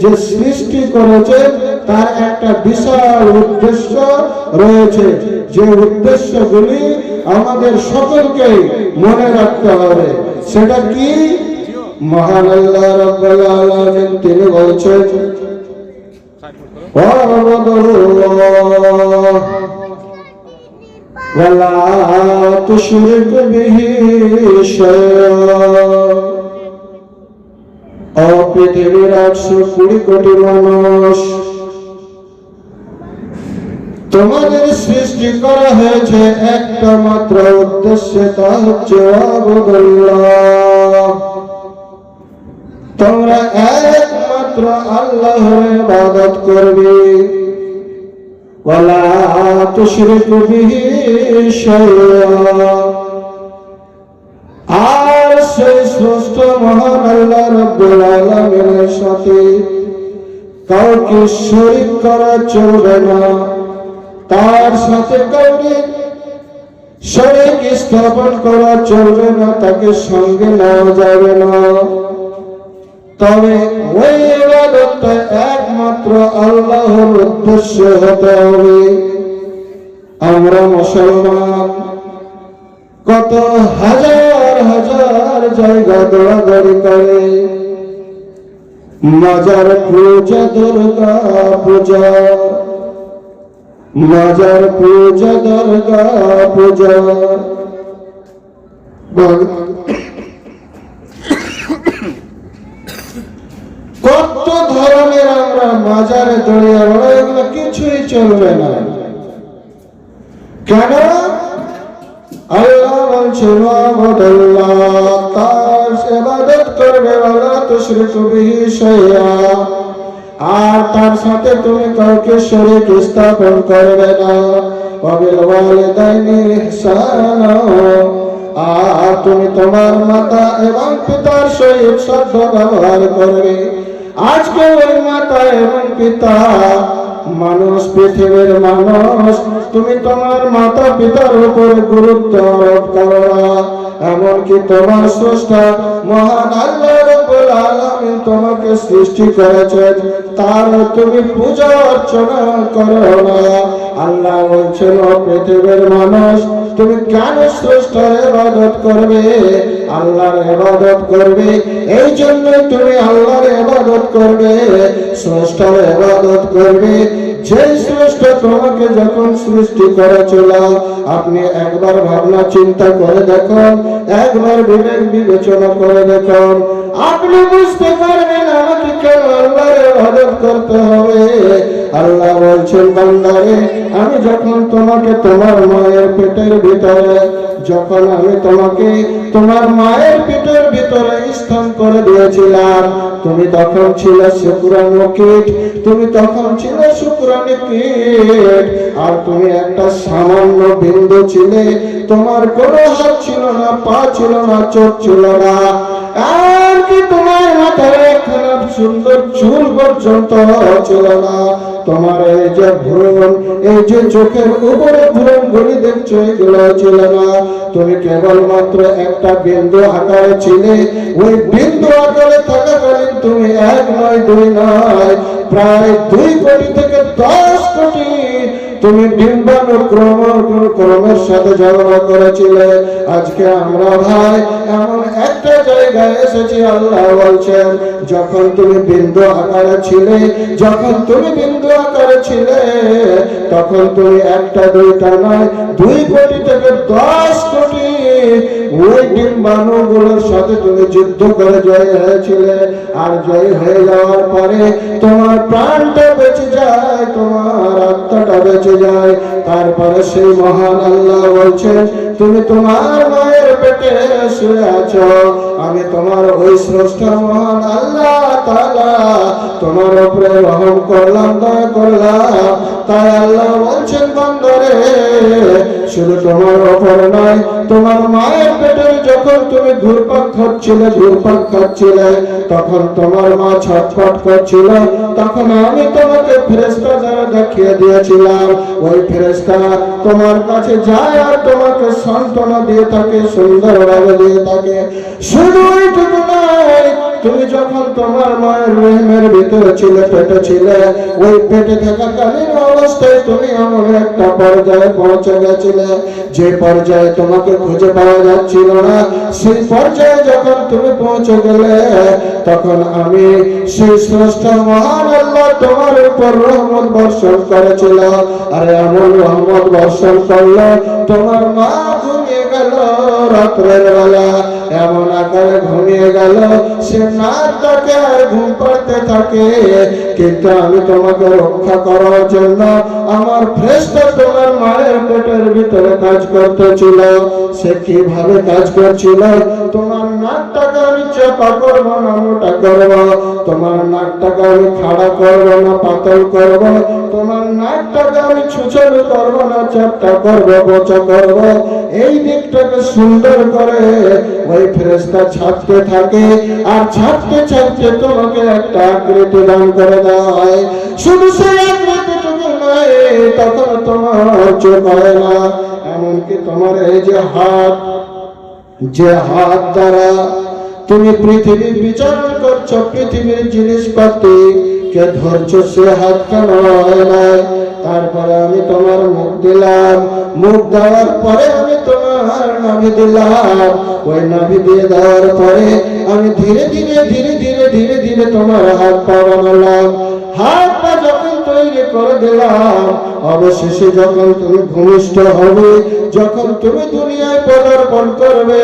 যে সৃষ্টি করেছে, তার একটা বিশাল উদ্দেশ্য রয়েছে। যে উদ্দেশ্যগুলি আমাদের সকলকে মনে রাখতে হবে। সেটা কি? মহান আল্লাহ রাব্বুল আলামিন তিনি বলছেন তুশরিক বিহি শাইআ। ও পৃথিবীর একশো কুড়ি কোটি মানুষ। তোমাদের সৃষ্টি করা হয়েছে একটা মাত্র উদ্দেশ্যে, তা হচ্ছে তোমরা একমাত্র আল্লাহর ইবাদত করবে। ওয়ালা তুশরিকু বিহি শাইআ। আর সেই স্রষ্ট মহান আল্লাহ রব্বুল আলামিনের সাথে কাউকে শরীক করা চলবে না। তার সাথে কাউকে শরীক স্থাপন করা চলবে না, তাকে সঙ্গে নেওয়া যাবে না। তবে ওই ইবাদতটা একমাত্র আল্লাহর উদ্দেশ্য হতে হবে। আমরা মুসলমান, কত হাজার হাজার জায়গা দৌড়াদৌড়ি করে। মাজার পূজা দুর্গা পূজা। মাজার পূজা দুর্গা পূজা। কত ধরনের আমরা মাজারে দড়িয়ে বড় এগুলো কিছুই চলবে না। কেন? আল্লাহ বলছেন আবুদুল্লাহ তার ইবাদত করবে ওয়ালা তুশরিকু বিহি শাইআ আর তার সাথে তুমি কাউকে শরীক স্থাপন করবে না। ওয়াবিল ওয়ালিদাইনি ইহসানা। আর তুমি তোমার মাতা এবং পিতার সহিত সদ্য ব্যবহার করবে। আজকে ওই মাতা এবং পিতা মানুষ, পৃথিবীর মানুষ, তুমি তোমার মাতা পিতার উপর গুরুত্ব আরোপ করো না। এমনকি তোমার স্রষ্টা মহান আল্লাহ রব্বুল আলামিন তোমাকে সৃষ্টি করেছেন। তার তুমি পূজা অর্চনা করো না। আল্লাহ বলছেন পৃথিবীর মানুষ, তুমি কেন স্রষ্টার ইবাদত করবে? আল্লাহর ইবাদত করবে, এই জন্য তুমি আল্লাহর ইবাদত করবে, স্রষ্টার ইবাদত করবে। যে স্রষ্টা তোমাকে যখন সৃষ্টি করেছিল, আপনি একবার ভাবনা, চিন্তা করে দেখুন, একবার বিবেক বিবেচনা করে দেখুন আপনি বুঝতে পারবেন আমাকে কেন আল্লাহর ইবাদত করতে হবে। আল্লাহ বলছেন, বান্দারে, আমি যখন তোমাকে তোমার মায়ের পেটের ভিতরে, যখন আমি তোমাকে তোমার মায়ের পেটের ভিতরে স্থান করে দিয়েছিলাম, তুমি তখন ছিলে শুক্রাণু কীট, তুমি তখন ছিলে শুক্রাণু কীট, আর তুমি একটা সামান্য বিন্দু ছিলে, তোমার কোনো হাত ছিল না, পা ছিল না, চোখ ছিল না। এমনকি তোমার মাথায় একখানা সুন্দর চুল পর্যন্ত ছিল না তোমার এই যে ভ্রমণ এই যে চোখের উপরে ভ্রমণ গুলি দেখছ, এগুলো ছিল না তুমি কেবলমাত্র একটা বিন্দু আকারে ছিলে। ওই বিন্দু আকারে থাকাকালীন তুমি এক নয়, দুই নয়, প্রায় দুই কোটি থেকে দশ কোটি তুমি ডিম্বাণুক্রম ক্রমের সাথে ঝগড়া করেছিলে। আজকে আমরা ভাই এমন একটা জায়গায় এসেছি, আল্লাহ বলছেন, যখন তুমি বিন্দু আকারে ছিলে, যখন তুমি বিন্দু আকারে ছিলে, তখন তুমি একটা দুইটা নয়, দুই কোটি থেকে দশ কোটি ওই সাথে তুমি যুদ্ধ করে জয় হয়েছিলে। আর জয় হয়ে যাওয়ার পরে তোমার প্রাণটা বেঁচে যায়, তোমার আত্মাটা বেঁচে যায়। তারপরে সেই মহান আল্লাহ বলছেন, তুমি তোমার মায়ের পেটে শুয়ে আছো। আমি তোমার ওই স্রষ্টা মহান আল্লাহ তালা তোমার উপরে রহম করলাম, দয়া করলাম। তাই আল্লাহ বলছেন বন্ধরে শুধু তোমার ওপর নয়, তোমার মায়ের পেটে যখন তুমি ঘুরপাক খাচ্ছিলে ঘুরপাক খাচ্ছিলে, তখন তোমার মা ছটফট করছিল। তখন আমি তোমাকে ফেরেস্তা দ্বারা দেখিয়ে দিয়েছিলাম। ওই ফেরেস্তা তোমার কাছে যায় আর তোমাকে সান্ত্বনা দিয়ে থাকে, সুন্দরভাবে দিয়ে থাকে। শুধু এইটুকু নয় তুমি যখন তোমার মায়ের রেহমের ভিতরে ছিলে, পেটে ছিলে, ওই পেটে থাকাকালীন অবস্থায় তুমি এমন একটা পর্যায়ে পৌঁছে গেছিলে, যে পর্যায়ে তোমাকে খুঁজে পাওয়া যাচ্ছিল না। সেই পর্যায়ে যখন তুমি পৌঁছে গেলে, তখন আমি সেই স্রষ্টা মহান আল্লাহ তোমার উপর রহমত বর্ষণ করেছিল। আর এমন রহমত বর্ষণ করল তোমার মা ঘুমিয়ে গেল রাত্রের বেলা। ঘুমিয়ে গেল। সে না তাকে ঘুম পাড়তে থাকে। কিন্তু আমি তোমাকে রক্ষা করার জন্য আমার ফ্রেশটা তোমার মায়ের পেটের ভিতরে কাজ করতেছিল। সে কীভাবে কাজ করছিল? তোমার নাকটাকে আমি চাপা করব না, মোটা করব। তোমার নাকটাকে আমি খাড়া করব না, পাতল করব। তোমার নাকটাকে আমি ছুচল করব না, চাপটা করব বোচা করব। এই দিকটাকে সুন্দর করে ওই ফেরেস্তা ছাপতে থাকে আর ছাপতে ছাপতে তোমাকে একটা আকৃতি দান করে দেওয়া শুধু সেই আকৃতিটুকু নয়, তখন তোমার চোখ হয় না। এমনকি তোমার এই যে হাত যে হাত দ্বারা তুমি পৃথিবী বিচারণ করছ, পৃথিবীর জিনিসপাতি, কে ধরছো সে হাত কেন? হয় না তারপরে আমি তোমার মুখ দিলাম। মুখ দেওয়ার পরে আমি তোমার নাভি দিলাম। ওই নাভি দিয়ে দেওয়ার পরে আমি ধীরে ধীরে ধীরে ধীরে ধীরে ধীরে তোমার হাত পা বানালাম। হাত পা যখন তৈরি করে দিলাম, অবশেষে যখন তুমি ভূমিষ্ঠ হবে, যখন তুমি দুনিয়ায় পদার্পণ করবে,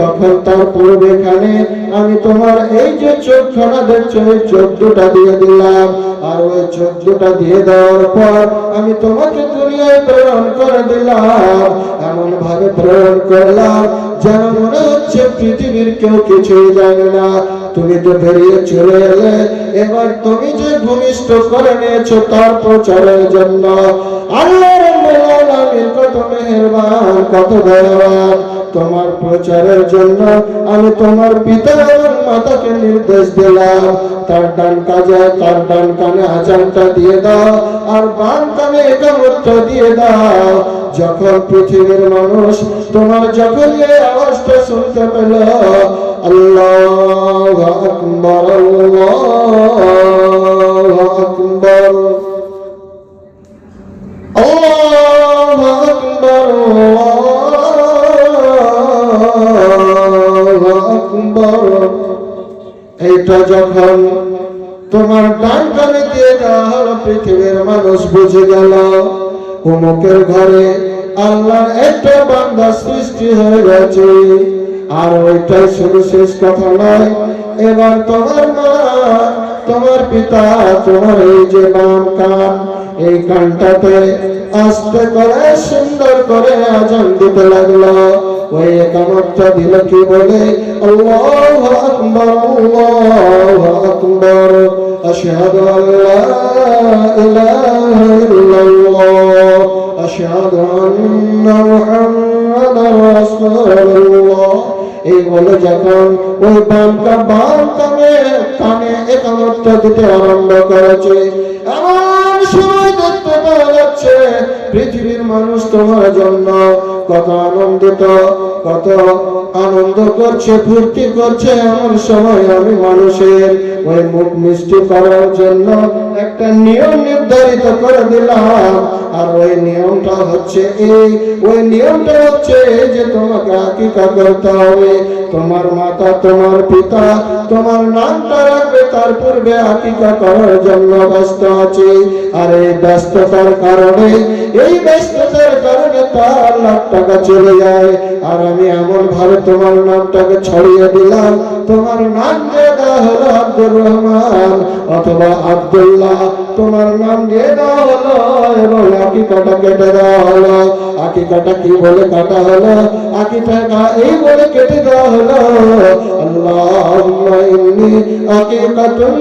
তখন তার পূর্বেখানে আমি তোমার এই যে চোখখানা দেখছ, এই চোদ্দটা দিয়ে দিলাম। আর ওই চোদ্দটা দিয়ে দেওয়ার পর আমি তোমাকে দুনিয়ায় প্রেরণ করে দিলাম। এমন ভাবে প্রেরণ করলাম যেন মনে হচ্ছে পৃথিবীর কেউ কিছুই জানে না। তুমি তো বেরিয়ে চলে এলে, এবার তুমি যে ভূমিষ্ঠ করে নিয়েছো তার প্রচারের জন্য। আল্লাহ আলামিন কত মেহেরবান, কত দয়াবান। তোমার প্রচারের জন্য আমি তোমার পিতা এবং মাতাকে নির্দেশ দিলাম। তার ডান কাজে, তার ডান কানে আজানটা দিয়ে দাও আর বাম কানে একামত্ব দিয়ে দাও। যখন পৃথিবীর মানুষ তোমার যখন এই আওয়াজটা শুনতে পেল, আল্লাহ আকবর আল্লাহ আকবর। যখন তোমার ডান কানে দিয়ে দেওয়া হলো পৃথিবীর মানুষ বুঝে গেল। অমুকের ঘরে আল্লাহর একটা বান্দা সৃষ্টি হয়ে গেছে। আর ওইটাই শুধু শেষ কথা নয়, এবার তোমার মা, তোমার পিতা, তোমার এই যে বাম কান, এই কানটাতে আস্তে করে সুন্দর করে আজান দিতে লাগল। ওই একামতটা দিল কি বলে? আল্লাহু আকবার, আল্লাহু আকবার আশহাদু আল্লা ইলাহা ইল্লাল্লাহ, আশহাদু আন্না মুহাম্মাদার রাসূলুল্লাহ। এই বলে যখন ওই বামটা বাম কানে কানে একামতটা দিতে আরম্ভ করেছে, এমন সময় দেখতে পাওয়া যাচ্ছে, পৃথিবীর মানুষ তোমার জন্য কত আনন্দিত, কত আনন্দ করছে ফুর্তি করছে এমন সময় আমি মানুষের ওই মুখ মিষ্টি করার জন্য একটা নিয়ম নির্ধারিত করে দিলাম আর ওই নিয়মটা হচ্ছে এই। ওই নিয়মটা হচ্ছে এই যে তোমাকে আকিকা করতে হবে। তোমার মাতা, তোমার পিতা, তোমার নামটা রাখবে। তার পূর্বে আকিকা করার জন্য ব্যস্ত আছে। আর এই ব্যস্ততার কারণে, এই ব্যস্ততার কারণে তার লাখ টাকা চলে যায়। আর আমি এমন ভাবে তোমার নামটাকে ছড়িয়ে দিলাম। তোমার নাম দেওয়া হলো আব্দুর রহমান অথবা আব্দুল্লাহ তোমার নাম দিয়ে দাও হলো এবং আকিকাটা কেটে দেওয়া হলো আকিকাটা কি বলে কাটা হলো? আকিটা এই বলে কেটে দেওয়া হলো আল্লাহ ইন্নি আকিকাতুন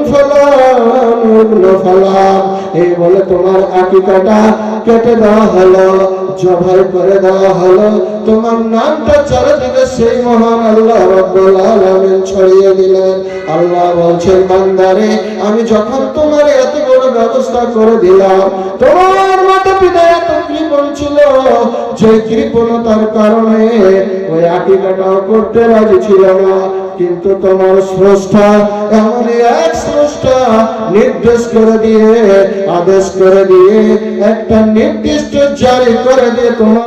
ফালান এই বলে তোমার আকিকাটা কেটে দেওয়া হলো জবাই করে দেওয়া হলো। তোমার নামটা চারিদিকে সেই মহান আল্লাহ রব্বুল আলামিন ছড়িয়ে দিলেন। আল্লাহ বলছেন, বান্দারে, আমি যখন তোমার এত বড় ব্যবস্থা করে দিলাম, তোমার মাতা পিতা এত কৃপণ ছিল, যে কৃপণতার কারণে ওই আকিকাটাও করতে রাজি ছিল না। কিন্তু তোমার স্রষ্টা এমনই এক স্রষ্টা নির্দেশ করে দিয়ে, আদেশ করে দিয়ে, একটা নির্দিষ্ট জারি করে দিয়ে তোমার